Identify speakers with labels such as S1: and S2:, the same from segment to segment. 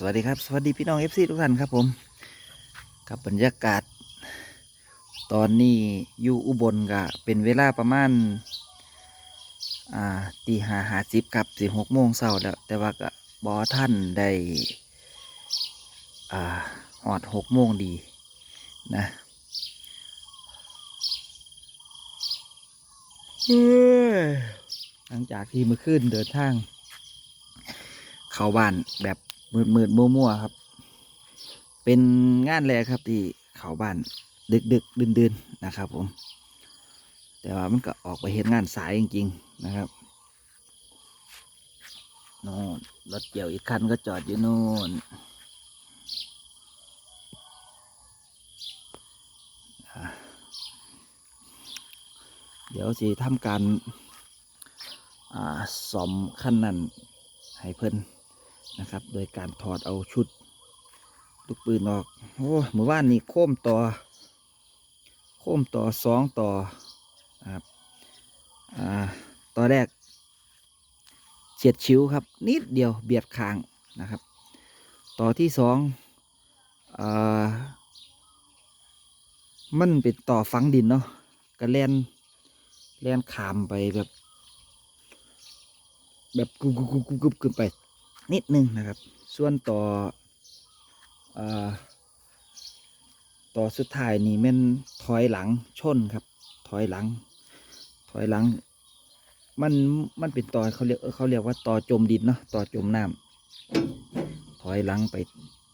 S1: สวัสดีครับ สวัสดีพี่น้องเอฟซีทุกท่านครับผมกับบรรยากาศ ตอนนี้อยู่อุบลก็เป็นเวลาประมาณอ่าตีหาหาจิบกับสี่หกโมงเช้าแล้ว แต่ว่าก็บอท่านได้อ่าหอดหกโมงดีนะหลังจากที่เมื่อคืนเดินทาง เข้าบ้านแบบ มืดมืดๆมัวครับ เป็นงานแรกครับที่เขาบ้านดึกดึกดื่นดื่นนะครับ ผม แต่ว่ามันก็ออกไปเห็นงานสายจริงๆนะครับโน่นรถเกี่ยวอีกคันก็จอดอยู่โน่นเดี๋ยวจะทำการอ่าสอมขั้นนั้นให้เพิ่น นะครับ โดยการถอดเอาชุดลูกปืนออก โอ้เมื่อวานนี้โค้มต่อ โค้มต่อสองต่อครับอ่าต่อแรกเฉียดชิวครับ นิดเดียวเบียดคางนะครับ ต่อที่สองอ่ามันเป็นต่อฝังดินเนาะก็แลนแล่นขามไปแบบ แบบกุบกุบกุบกุบกุบไป นิดนึงนะครับ ส่วนต่ออต่อสุดท้ายนี่ม่นถอยหลังชนครับ ถอยหลัง ถอยหลัง มันมันเป็นต่อเขาเรียกเขาเรียกว่าต่อจมดินเนาะต่อจมน้ำถอยหลังไป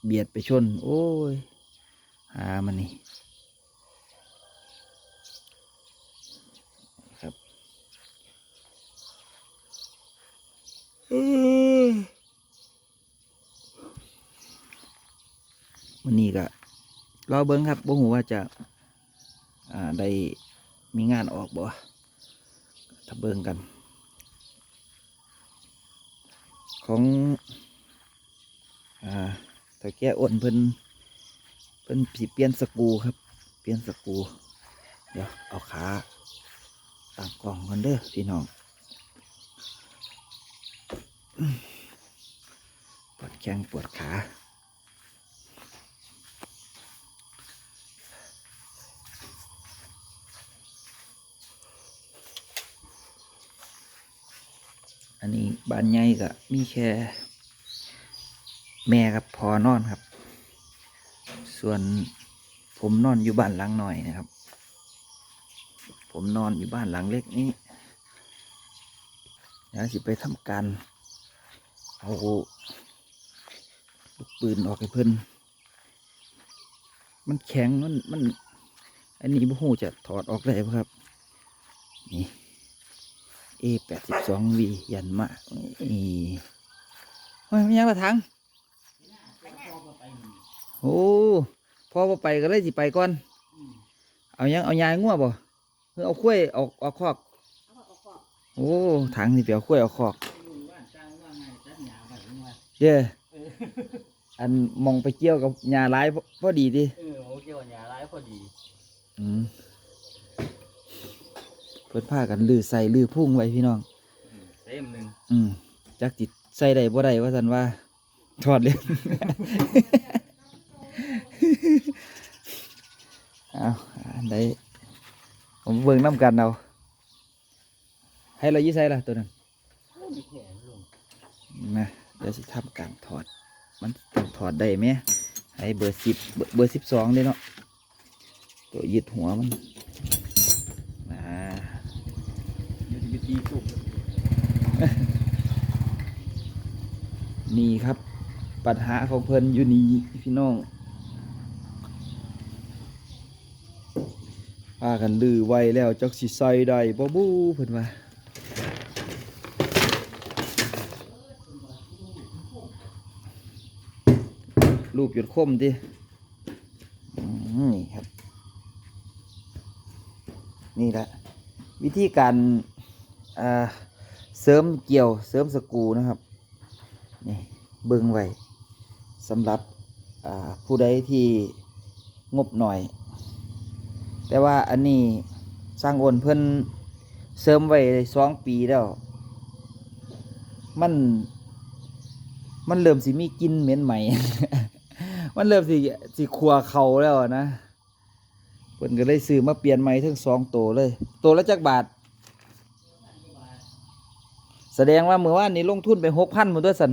S1: เบียดไปชน โอ้ยหามันนี่ครับ วันนี้ก็รอเบิ้งครับบ่หูว่าจะอ่าได้มีงานออกบ่ถ้าเบิ้งกัน ของอ่าถ้าแก้อ้นเพิ่นเพิ่นสิเปลี่ยนสกูครับ เปลี่ยนสกู เดี๋ยวเอาขาตั้งกล่องกันเด้อพี่น้องปวดแข้งปวดขา อันนี้บ้านใหญ่ก็มีแค่แม่กับพอนอนครับ ส่วนผมนอนอยู่บ้านหลังหน่อยนะครับ ผมนอนอยู่บ้านหลังเล็กนี้เดี๋ยวสิไปทำการเอาลูกปืนออกให้เพิ่นมันแข็งมันมัน อันนี้บ่ฮู้จะถอดออกได้ครับ นี่ A แปดสิบสอง V ยันมานี่เฮ้ยมันยังมาทางโอ้พอบ่ไปก็เลยสิไปก่อน เอายังเอายายงัวบ่เพื่อเอาข้วยเอาเอาคอก โอ้ทางนี่เปียวข้วยเอาคอกเย้อันมองไปเกี่ยวกับหญ้าหลายพอพอดีดิ
S2: เออโอเควันยาร้ายพอดี
S1: อืมเพิ่นพากันลือใส่ลือพุ่งไว้พี่น้อง
S2: เต็มหนึ่ง
S1: อืมจักจิตใส่ได้บ่ได้ว่าสันว่าถอดเลยเอาอันใดผมเบิ่งน้ำกันเอาให้เรายี่ใส่ละตัวนั้น
S2: มีแขนลง
S1: นะเดี๋ยวสิทำการถอด มันต้องถอดได้ไหมให้เบอร์สิบเบอร์เบอร์สิบสองเลยเนาะตัวยึดหัวมันนะ
S2: มันจะไปตีสุก
S1: นี่ครับ ปัญหาของเพิ่นอยู่นี่พี่น้องพากันลือไว้แล้วจักสิใส่ได้บ่บูเพิ่นว่ารูปหยุดคมดิอนี่ครับ นี่แหละ วิธีการ เสริมเกี่ยวเสริมสกูนะครับนี่เบิ่งไว้สำหรับผู้ใดที่งบหน่อย แต่ว่าอันนี้สร้างโอนเพิ่นเสริมไว้สองปีแล้ว มัน มันเริ่มสิมีกินเหม็นใหม่ มันเริ่มสิสิขัวเขาแล้วนะเพิ่นก็เลยซื้อมาเปลี่ยนใหม่ทั้งสองตัวเลย ตัวละจักบาท แสดงว่าเมื่อวานนี้ลงทุนไปหกพันหมดด้วยสัน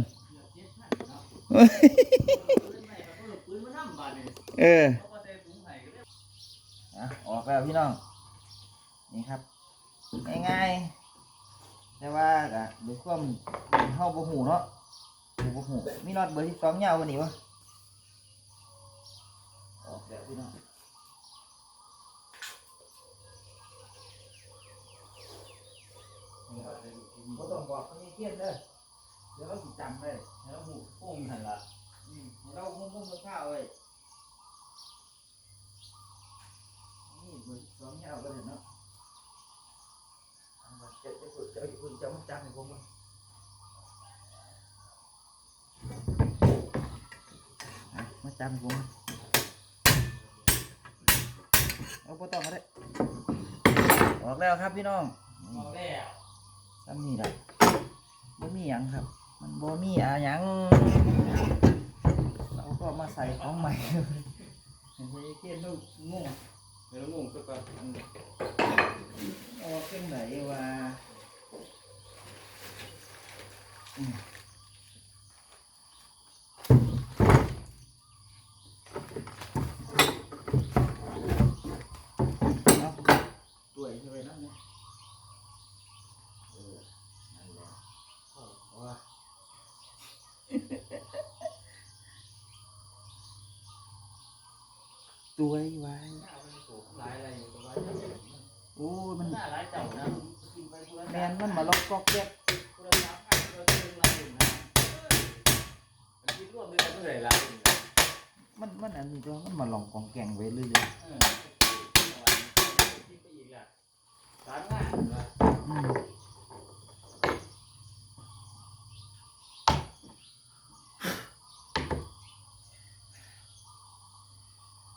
S1: เออออกแล้วพี่น้อง นี่ครับ ง่ายๆแต่ว่าก็ด้วยความเฮาบ่หูเนาะบ่หูมีน็อตเบอร์ที่สองยาวกว่านี้วะออกแล้วพี่น้อง บ่ต้องบอกเขามีเทียนเด้อเดี๋ยวเราสิจำเลย
S2: แล้วหูโป่งหันละ
S1: อืมให้เรามุ่งมุ่งข้าวไว้นี่เบอร์ที่สองยาวก็เลยเนาะเอามาเจะจะฝึกจะอยู่คุณจะมาจำให้ผมก่อนอะมาจำให้ผมเอาพอต้องก็ได้ออกแล้วครับพี่น้อง
S2: เอาแล้ว
S1: ซ้ำนี่แหละบ่มีหยังครับ มันบ่มีอะหยังเราก็มาใส่ของใหม่เห็นไหมเทียนลูกงง
S2: เดี๋ยวงงกก่อน
S1: ออกเป็นไหนวะอืมเอาด้วยใช่ไหมนั่นเนี่ยเออนั่นแหละโอ้โห ตัวไว้
S2: โผล่หลายอะไรอยู่แต่ว่า
S1: โอ้ยมันแมนมันมาล็อกกอกแก๊ก
S2: มันคนละเรื่องมันมันอั
S1: นนี้ตัวมันมาลองกองแกงไว้เรื่อยๆอืม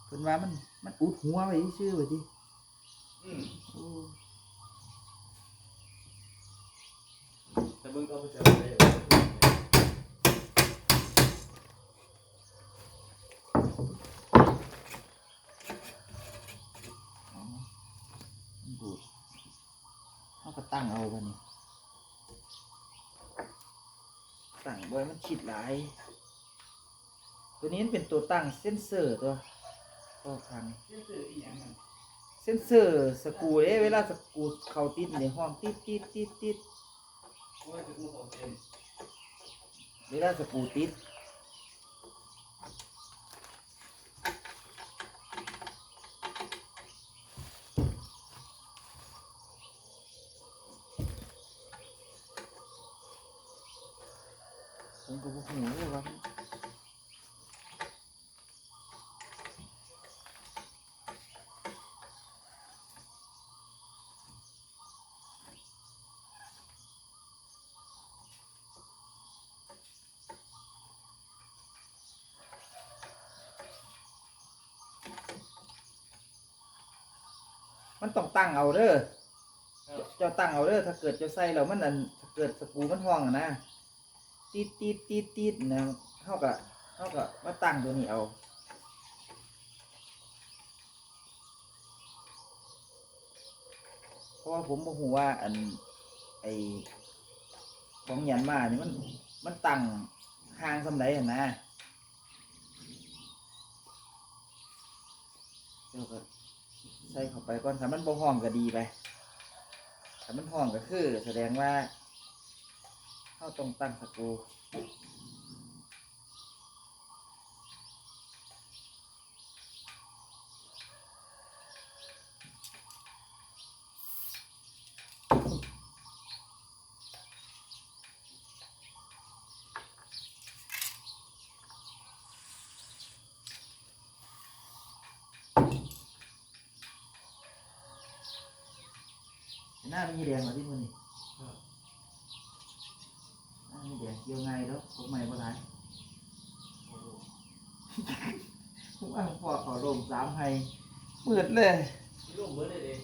S1: เพิ่น ว่ามัน มันอุดหัวไว้ชื่อไว้ดิ
S2: อืม
S1: โอ้
S2: แต่มึงก็ไปเจออะไรอย่างเงี้ย
S1: อ๋อมันดูดเขาก็ตั้งเอาบันนี้ตั้งไว้มันชิดหลาย ตัวนี้มันเป็นตัวตั้งเซนเซอร์ตัว ตัวคัน
S2: เรื่องสื่ออีหยังมัน
S1: เซนเซอร์สกูเด้เวลาสกูเขาติดในห้องติดติดติดติด
S2: เว
S1: ลาสกูติดผมก็บอกหูเลยว่า ต้องตั้งเอาเด้อ
S2: เออ
S1: เจ้าตั้งเอาเด้อถ้าเกิดเจ้าใส่แล้วมันอันถ้าเกิดสกรูมันห้องอะนะติดติดติดติดนะเท่ากับเท่ากับมาตั้งตัวนี้เอาเพราะว่าผมบอกหูว่าอันไอของยันมานี่มันมันตั้งห่างสำไรอะนะเดี๋ยวก็ ใส่เข้าไปก่อนถ้ามันบ่ห้องก็ดีไปถ้ามันห้องก็คือ แสดงว่าเข้าตรงตั้งสกรู น้ามันยีแดงเหรอที่มันนี่หน้ามันแดงเกี่ยวไงายแล้วผมไม่ก็ได้
S2: โอ้โห
S1: ผมว่าผมพอเขอลงสามไฮมืดเลย
S2: ที่ร่วมเบิร์ดเลยเด้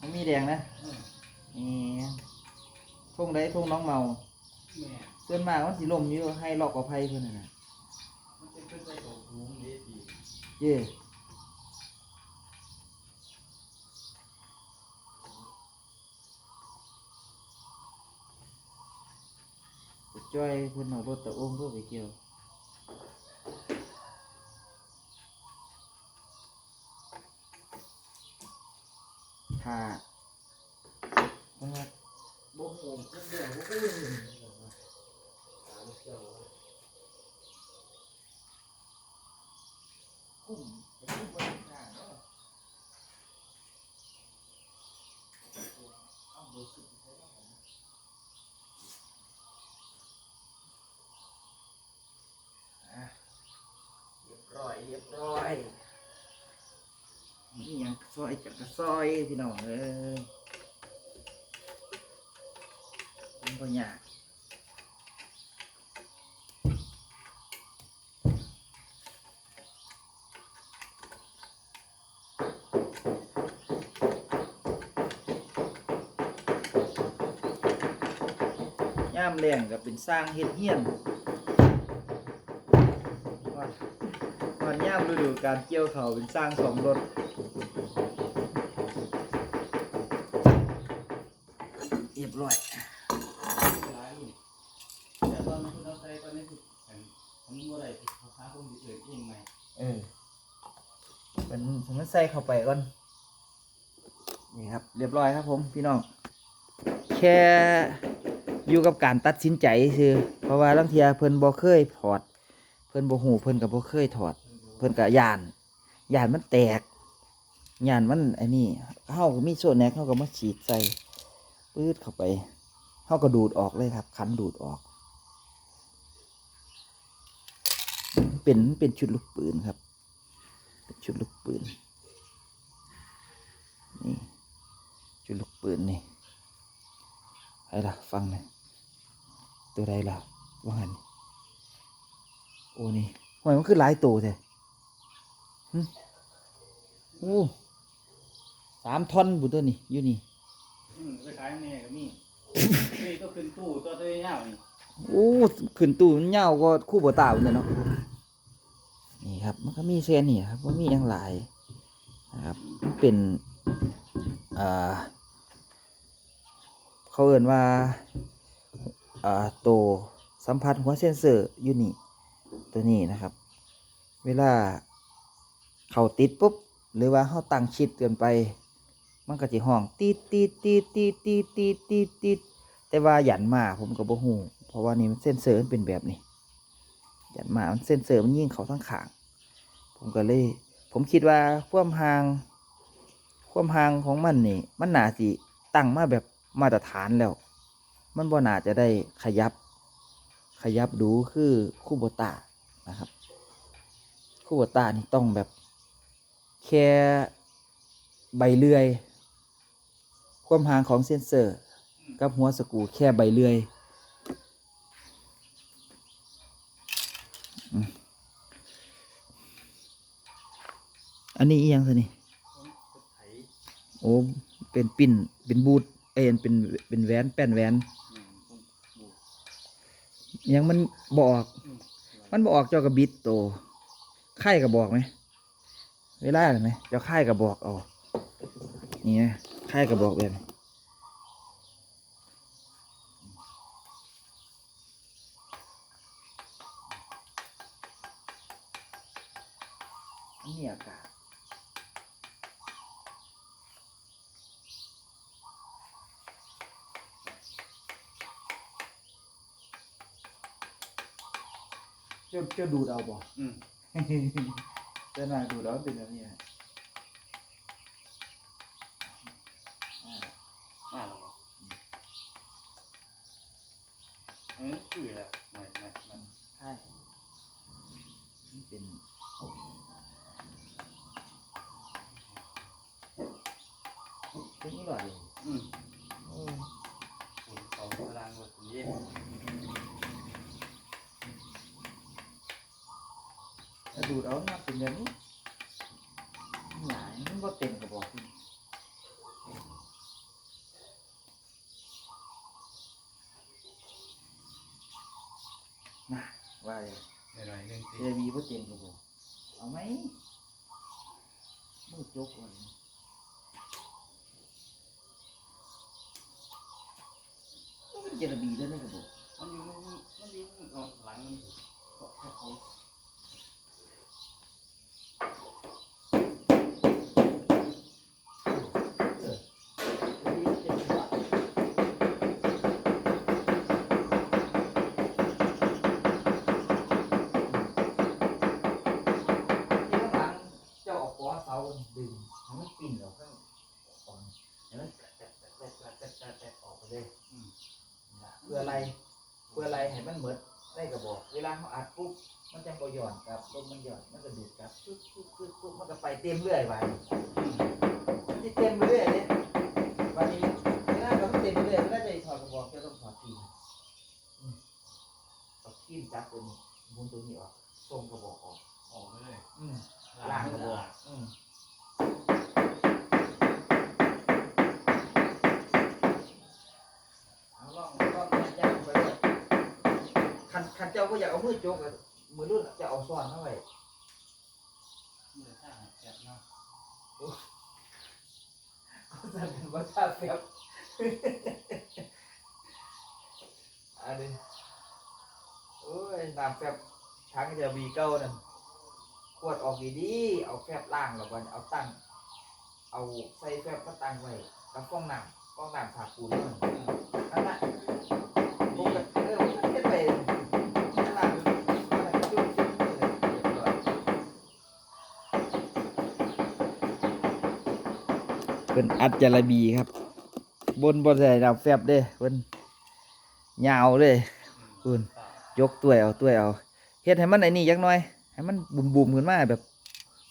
S1: มันมีแดงนะ
S2: อืม
S1: นี่ทุ่งได้ทุ่งน้องเมา
S2: แม่
S1: ส่วนมากมันสิลมอยู่ให้ลอกกับไผเพิ่นน่ะนะ
S2: มันจะขึ้นไปตรงหูนี่ดี
S1: เย่ จ้อยเพิ่นเอารถตะโอ้งเพื่อไปเกี่ยวถ้าเพิ่นว่า
S2: บ่โหมก็เดี๋ยวบ่อื้อ
S1: กุ้งไปกุ้งไปข้างๆเนาะเอาเบอร์สิบไปใช้แล้วกันนะ อะเรียบ ร้อยเรียบร้อยนี่ยังซอยจากกระซอยพี่น้องเอ้ยมันก็ยากย่ามแรงก็เป็นสร้างเฮ็ดเฮียนก่อน ก่อนย่ามฤดูการเกี่ยวเขาวเป็นสร้างสองรถเรียบร้อย
S2: ร้ายนี่แต่ตอนนั้นคุณเอาใจตอนนี้คืออันผมบ่ได้เขาค้าคงสิเกิดเองไหม
S1: เออเป็นผมจะใส่เข้าไปก่อน นี่ครับ เรียบร้อยครับผมพี่น้อง แค่อยู่กับการตัดสินใจคือเพราะว่าลังเทียเพิ่นบ่เคยถอด เพิ่นบ่หูเพิ่นก็บ่เคยถอด เพิ่นก็ยานยานมันแตกยานมันไอ้นี่เฮาก็มีส่วนแนกเฮาก็มาฉีดใส่ปื๊ดเข้าไปเฮาก็ดูดออกเลยครับ คันดูดออก เป็นเป็นชุดลูกปืนครับ เป็นชุดลูกปืนนี่ชุดลูกปืนนี่อะไอ้ล่ะฟังหนะตัวใดล่ะว่าหันโอ้นี่หอยมันคือหลายตัวแท้หึ โอ้สามท่อนบุตัวนี่อยู่นี่
S2: อืมไปขายแม่ก็มีนี่ก็ขึ้นตู้ตัวตัวยาวนี่
S1: โอ้ขึ้นตู้มันยาวก็คู่บ่ตาพุ่นน่ะเนาะนี่ครับ มันก็มีเส้นนี่ครับว่ามีอย่างหลายนะครับมันเป็นอ่าเขาเอ่นว่าอ่าโตวสัมผัสหัวเซนเซอร์อยู่นี่ตัวนี้นะครับ เวลา เขาติดปุ๊บหรือว่าเขาตั้งชิดเกินไป มันก็จะห้องตีดตีดตีดตีดตีดตีดตีดตีดแต่ว่าหยันมาผมก็บ่ฮู้เพราะว่านี่มันเส้นเสอร์มันเป็นแบบนี้หยันมามันเส้นเสอร์มันยิ่งเขาทั้งขาง ผมก็เลย ผมคิดว่าความห่าง ความห่างของมันนี่ มันหนาสิตั้งมาแบบมาตรฐานแล้ว มันบ่หนาจะได้ขยับ ขยับดูคือคู่โบตานะครับ คู่โบตานี่ต้องแบบ แค่ใบเลื่อย ความห่างของเซนเซอร์ กับหัวสกูแค่ใบเลื่อยอันนี้อียังสินี่โอ้เป็นปิ่นเป็นบูทเอ็นเป็นเป็นแหวนแป้นแหวนยังมันบอก
S2: มั
S1: นบอกเจ้ากับบิดโตไข่กับบอกไหม เวลาเห็นไหมเจ้าไข่กับบอกเอานี่นะไข่กับบอกแบบนี้นี่อากาศเจ้าเจ้าดูดเอาบอก
S2: อืม
S1: เจ้านายดูแล้วเป็นแบบนี้นะอ่า
S2: อ่าเหรอเออคือแล้วไม่ไม่ไม่
S1: ใช่นี่เป็นเป็นนี่หรอดิ
S2: อืม ผมเอาพลังวัดนี้
S1: ถ้า ดูดเอามาเป็นแบบนี้หลายมันก็เต็มกระบอกนี่นะว่าเลย
S2: หน่อยๆหนึง
S1: เจ
S2: สิ
S1: วีบ่เต็มกับบ่เอาไหมมือจกก่อนมันเจระบีด้วยนะกับบ่
S2: มันอยู่มันอยู่เอาหลังมัน
S1: ก็ให้เขาเออเจระบีมันเต็มหัวที่ข้างหลังเจ้าเออกก้อเสาดึงให้มันปิ่นออกข้างออกให้มันแตะแตะแตะแตะแตะแตะแตะออกไปเลย
S2: อืม
S1: นะเพื่ออะไร เพื่ออะไรให้มันเหมือนได้กระบอก เวลาเขาอัดปุ๊บมันจะบ่หย่อนครับลมมันหย่อนมันก็ดูดครับปุ๊บปุ๊บปุ๊บปุ๊บมันก็ไปเต็มเรื่อยไปมันจะเต็มไปเรื่อยเลยวันนี้เวลาเราเต็มไปเรื่อยเวลาจะถอดกระบอกจะต้องถอดทีอืมเอาทีมจับตัวนี้หมุนตัวนี้ออกส่งกระบอกออก
S2: ออกไปเลย
S1: อืมล้างกระบอกอืมเอาลองลองแจ้งไปเลยคันคัน เจ้าก็อยากเอามือจกอะมือรุ่นจะเอาซ้อนเข้าไป
S2: มือข้างแอบเนาะ
S1: เขาสั่งกันว่าชาเฟียบอันนี้โอ้ยน้ำแฟบทั้งจะบีเก้านั่นขวดออกดีๆเอาแฟบล่างแล้วกันเอาตั้ง เอาใส่แฟบมาตั้งไว้กับฟองน้ำฟองน้ำถาปูนนั่นอันนั้นผมก็เออมันเฮ็ดไปนั่นล่ะมันก็จุ๊บจุ๊บเลยเรียบร้อย เป็นอัดจารบีครับ บนบนใส่ดาวแฟบเด้เพิ่นยาวเลยคุณยกตัวเอาตัวเอาเฮ็ดให้มันไอ้นี่จักน่อย ให้มันบุ่มบุมขึ้นมาแบบ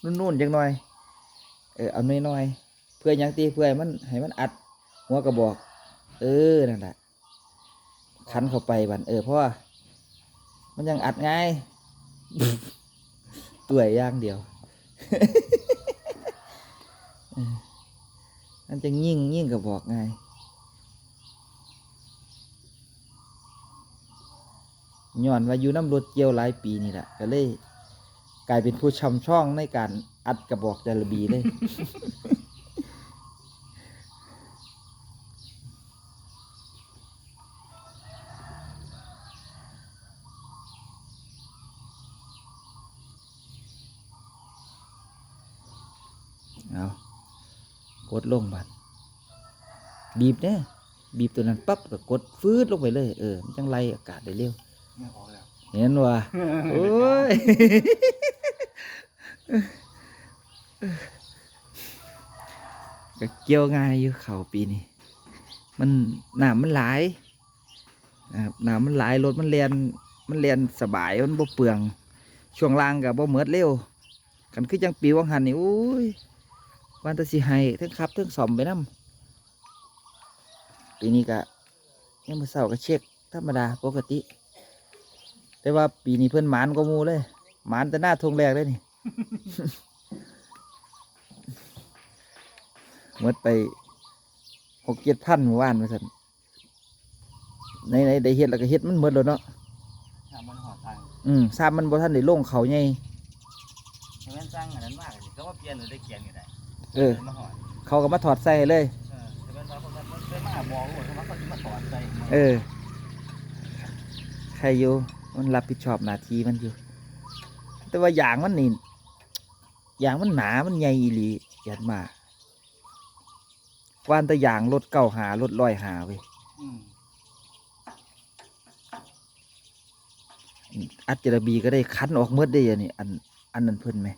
S1: นุ่นๆจักน่อย เออเอาน้อยๆเพื่อยังตีเพื่อให้มันให้มันอัดหัวกระบอก เออนั่นแหละคันเข้าไปบันเออเพราะว่ามันยังอัดง่ายตัวย่างเดียวเออ มันจะยิ่งยิ่งกระบอกไงยย้อนว่าอยู่น้ำรถเกี่ยวหลายปีนี่แหละก็เลย กลายเป็นผู้ชำช่องในการอัดกระบอกจารบีเลยเอา กดลงบัดบีบเนี่ยบีบตัวนั้นปั๊บก็กดฟืดลงไปเลย เออมันจังไล่อากาศได้เร็ว
S2: ไม่ออกแล้ว
S1: เห็นว่าโอ้ยก็เกี่ยวง่ายอยู่เขาปีนี้มันน้ำมันหลายนะครับน้ำมันหลายรถมันเรียนมันเรียนสบายมันบ่เปลือง ช่วงล่างกับบ่เหมิดเร็วกันคือจังปีวังหันนี่โอ้ย วันแตะสิให้ทั้งขับทั้งสอมไปนํปีนี้ก็ยังมือเสาก็เช็คธรรมดาปกติ แต่ว่าปีนี้เพิ่นหมานก็มูเลยหมานแต่หน้าทงแรกเลยนี่หมดไปหกเจ็ดพันเมื่อวานมาสันในในได้เฮ็ดแล้วก็เฮ็ดมันหมดแล้วเนาะ
S2: ถ้ามันหอดทาง
S1: อืมซ้ำมันบ่ทันได้ลงเขาใหญ่
S2: ให้มันสร้างอันนั้นมากเลยก็ว่าเปลี่ยนหรือได้เขียนก็ได้
S1: เออ
S2: มาหอด
S1: เขาก็มาถอดใส่ให้เลย
S2: เออแต่เป็นว่าคนมันเป็นมาบอกว่าเขาเขาจะมาถอดใจ
S1: เออ ใครอยู่ มันรับผิดชอบหน้าที่มันอยู่ แต่ว่าอย่างมันนี่อย่างมันหนา มันใหญ่อีหลียันมากวานแต่อย่างรถเก่าหารถลอยหาเว้ย
S2: อืม
S1: อัจจระบีก็ได้คันออกเมื่อได้ยังนี่อัน อันนั้นเพิ่นไหม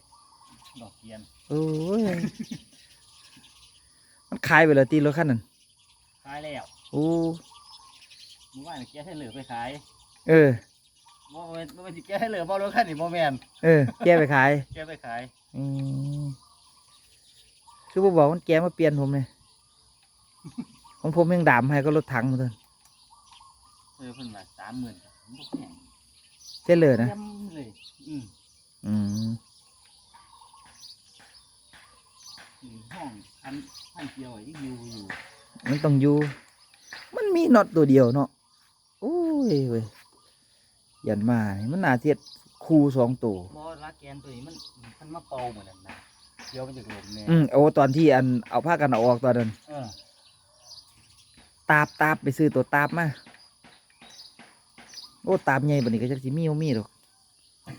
S2: ดอกเขียน
S1: โอ้ยมัน ขายไปแล้วตีรถคันนั้น
S2: ขายแล้ว
S1: โอ้
S2: เมื่อวานแกให้เหลือไปขาย
S1: เออ
S2: โมเมนต์โมเมนต์ที่แกให้เหลือเพราะรถคันนี้โมเมนต์
S1: เออ แกไปขาย
S2: แกไปขาย
S1: อืมคือบ่บอกมันแกมาเปลี่ยนผมเนี่ย ของผมยังดามให้ก็รถถังเหมือนกัน
S2: เออเพิ่นว่าสามหมื่นมันบ่แพง
S1: เจ๊เลยนะ
S2: ย้ำเลยอืม
S1: อืม
S2: อืมห้อง พันพันเกียวยังอยู่อยู่
S1: มันต้องอยู่ มันมีน็อตตัวเดียวเนาะโอ้ยเว้ยยันมานี่มันน่าเทียดคู่สองตัว
S2: บอลักแกนตัวนี้มันมันมาเป่าเหมือนกันนะเดี๋ยวมันจะหลมเนี่ย
S1: อืมโอ้ตอนที่อันเอาผ้ากันเอาออกตอนนั้น
S2: เออ
S1: ตาบตาบไปซื้อตัวตาบมา โอ้ตาบใหญ่บันนี้ก็จะสิมีบ่มีหรอกอะ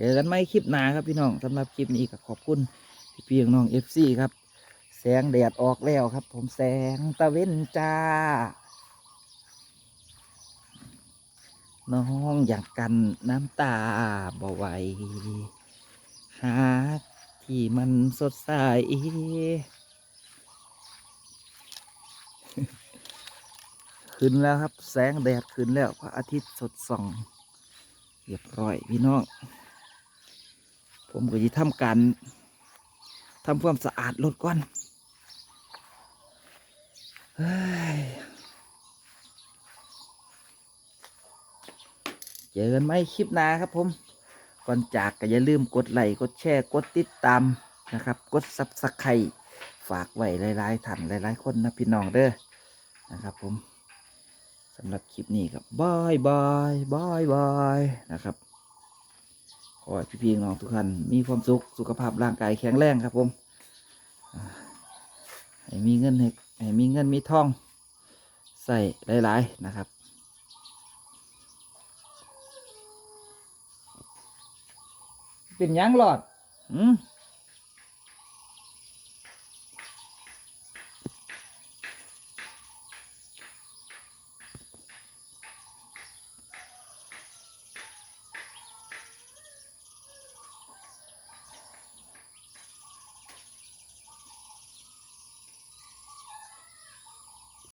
S1: เจอกันไหมคลิปหน้าครับพี่น้องสำหรับคลิปนี้ก็ขอบคุณพี่พี่น้องเอฟซีครับ แสงแดดออกแล้วครับ ผมแสงตะเว้นจ้า น้องอยากกันน้ำตาบ่ไหวหาที่มันสดใสขึ้นแล้วครับ แสงแดดขึ้นแล้วพระอาทิตย์สดส่องเรียบร้อยพี่น้อง ผมก็จะทำการทำความสะอาดรถก่อนเฮ้ยเจอกันไหมคลิปหน้าครับผม ก่อนจากก็อย่าลืมกดไลค์กดแชร์กดติดตามนะครับ กดซับสไคร์ฝากไว้หลายๆท่านหลายๆคนนะพี่น้องเด้อนะครับผมสำหรับคลิปนี้ครับบายบายบายบายนะครับ อให้พี่ๆน้องทุกท่านมีความสุขสุขภาพร่างกายแข็งแรงครับผมให้มีเงินให้ให้มีเงินมีทองใส่หลายๆนะครับเป็นยังหลอดอืม